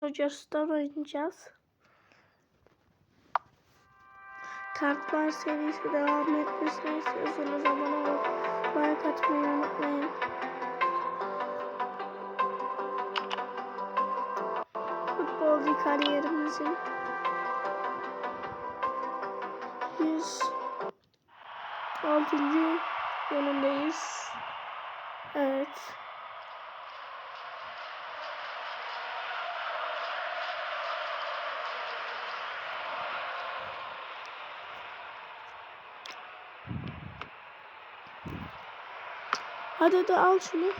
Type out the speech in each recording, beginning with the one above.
Hocas'tan oynayacağız. Kartlar serisi devam etmesini istiyorsanız abone olup like atmayı unutmayın. Futbolcu kariyerimizin 106. yılındayız. Evet. Hadi de al şunu.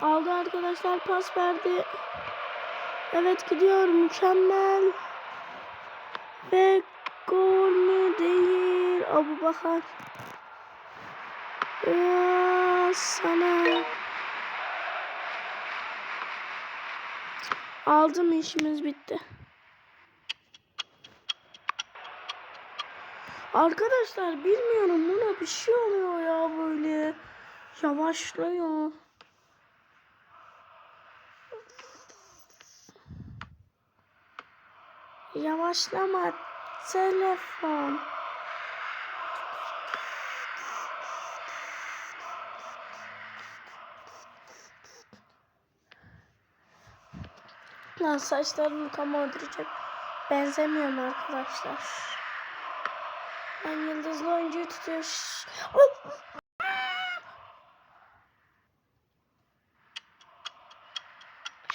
Aldı arkadaşlar pas verdi. Evet gidiyor mükemmel. Ve gol mü değil. Abu Bakar. Ya sana. Aldım işimiz bitti. Arkadaşlar bilmiyorum buna bir şey oluyor ya böyle. Yavaşlıyor. Yavaşlama telefon. Lan saçlarım tam öldürecek. Benzemiyorum arkadaşlar. Ben yıldızlı oyuncuyu tutuyor. Oh!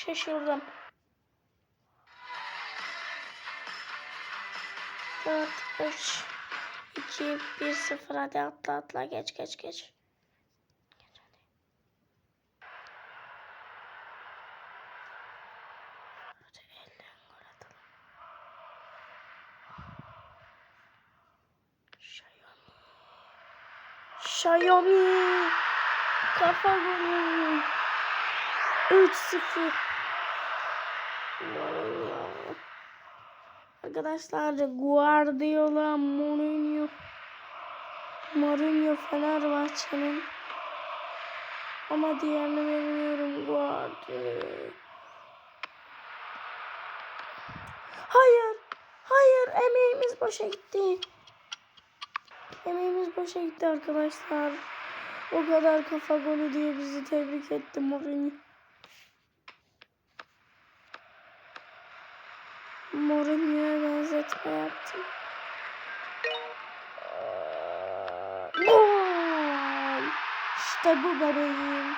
Şaşırdım. 4, 3, 2, 1, 0. Hadi atla atla. Geç geç geç. Xiaomi. Kafa golü. 3-0. Mourinho. Arkadaşlar Guardiola, Mourinho. Mourinho Fenerbahçe'nin. Ama diğerini bilmiyorum. Guardiola. Hayır. Hayır. Emeğimiz boşa gitti. Emeğimiz boşa gitti arkadaşlar. O kadar kafa golü diye bizi tebrik etti Mourinho. Mourinho'ya benzetme yaptım. Gol! İşte bu bebeğim.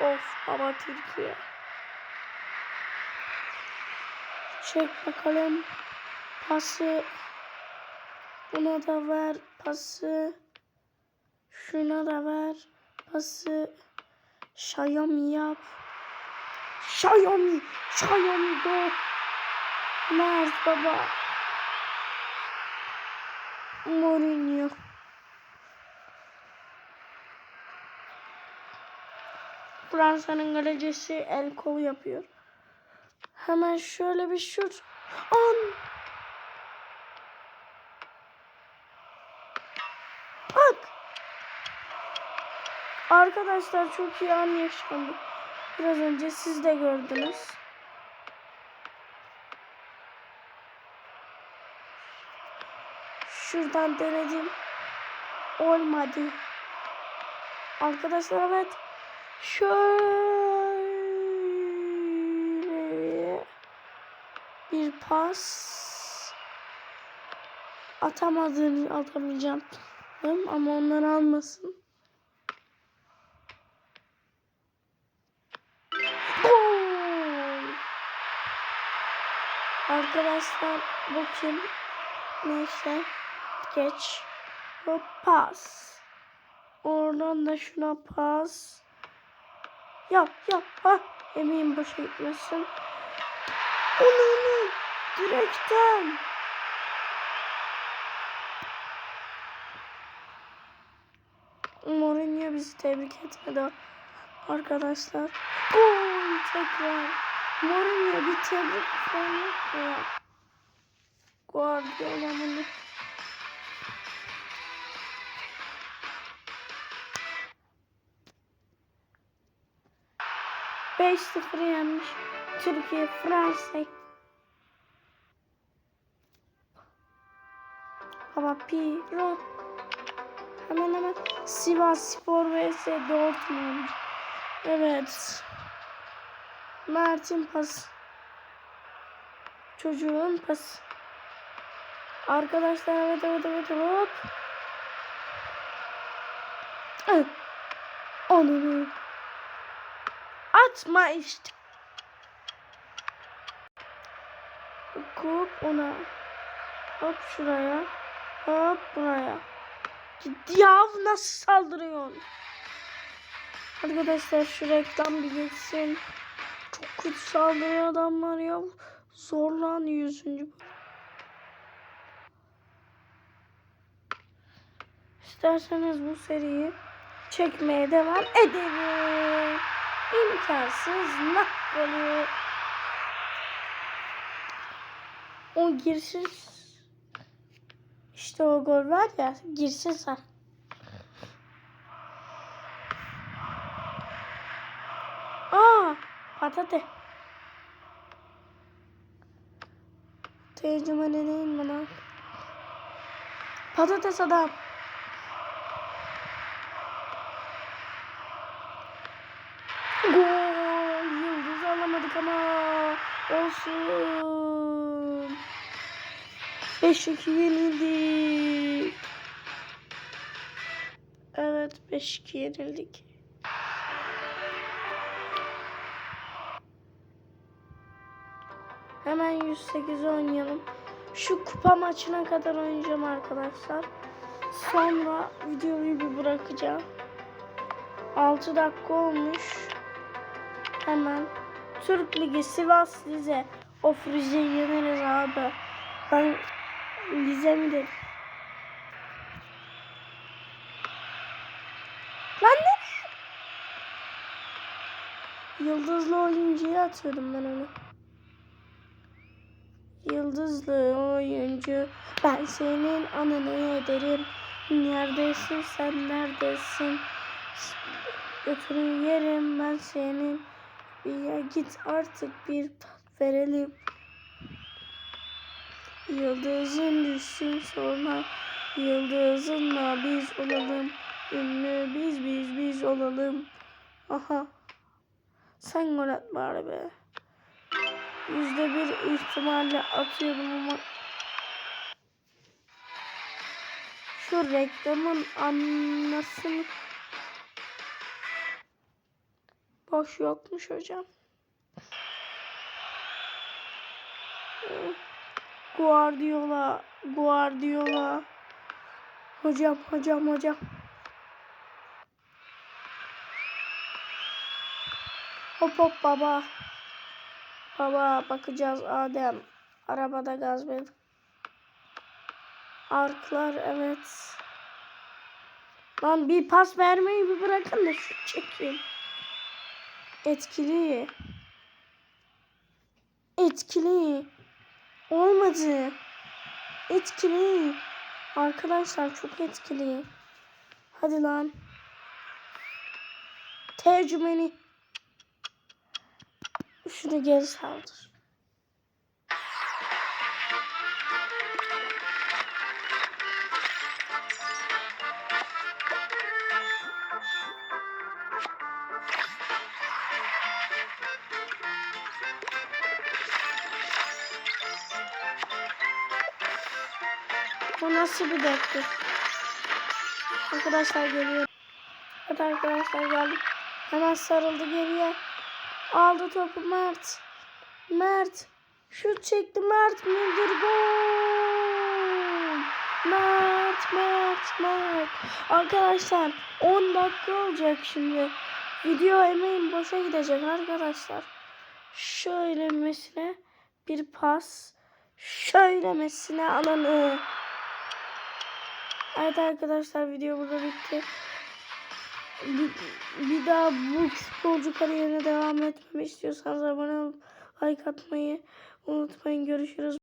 Of baba Türkiye. Çek bakalım. Pası. Buna da ver pası. Şuna da ver pası. Xiaomi yap. Xiaomi, Xiaomi go. Mert baba. Mourinho. Fransa'nın galecisi el kol yapıyor. Hemen şöyle bir şut. An. Bak. Arkadaşlar çok iyi an yaşandı. Biraz önce siz de gördünüz. Şuradan denedim. Olmadı. Arkadaşlar evet. Şöyle bir pas atamadığını atamayacağım ama onlar almasın. Arkadaşlar kim? Neyse. Geç. Hop pas. Oradan da şuna pas. Yap yap. Ha. Emeğim boşa gitmesin. Onu onu. Direkten. Mourinho bizi tebrik etmedi arkadaşlar. Gol tekrar. Mourinho bir tebrik falan ya? Guardiola bunu. 5-0 yenmiş. Türkiye Fransa'yı. Baba Piro. Hemen hemen Sivas Spor vs Dortmund. Evet. Mert'in pas. Çocuğun pas. Arkadaşlar evet evet evet hop. Onu atma işte. Hop ona. Hop şuraya. Hop buraya. Ciddi ya nasıl saldırıyorsun? Arkadaşlar şu reklam bir geçsin. Çok kötü saldırıyor adamlar ya. Zorlan yüzüncü. İsterseniz bu seriyi çekmeye devam edelim. İmkansız nakli. O girsin. İşte o gol var ya girsin sen. Aa patates. Tecrübe değil bana. Patates adam. Gol! Yıldız alamadık ama olsun. 5-2 yenildik. Evet 5-2 yenildik. Hemen 108 oynayalım. Şu kupa maçına kadar oynayacağım arkadaşlar. Sonra videoyu bir bırakacağım. 6 dakika olmuş. Hemen Türk Ligi Sivas Rize. Of Rize'yi yeneriz abi. Ben Rize mi dedim? Lan ne? Yıldızlı oyuncuya atıyordum ben onu. Yıldızlı oyuncu ben senin ananı ederim. Neredesin sen neredesin? Götürün yerim ben senin. Bir ya git artık bir verelim. Yıldızın düşsün sonra yıldızınla biz olalım. Ünlü biz biz biz olalım. Aha. Sen gol at bari be. Yüzde bir ihtimalle atıyorum ama şu reklamın anlasını boş yokmuş hocam. Guardiola, Guardiola. Hocam, hocam, hocam. Hop hop baba. Baba bakacağız Adem. Arabada gaz ver. Arklar evet. Lan bir pas vermeyi bir bırakın da şut çekin. Etkili. Etkili. Olmadı. Etkili. Arkadaşlar çok etkili. Hadi lan. Tecrübeni. Şunu geri saldır. Bu nasıl bir dektir? Arkadaşlar geliyor. Evet arkadaşlar geldik. Hemen sarıldı geriye. Aldı topu Mert. Mert. Şut çekti Mert Müldür gol. Mert, Mert, Mert. Arkadaşlar 10 dakika olacak şimdi. Video emeğim boşa gidecek arkadaşlar. Şöylemesine bir pas. Şöylemesine alanı. Evet arkadaşlar video burada bitti. Bir, daha bu futbolcu kariyerine devam etmemi istiyorsanız abone olup like atmayı unutmayın. Görüşürüz.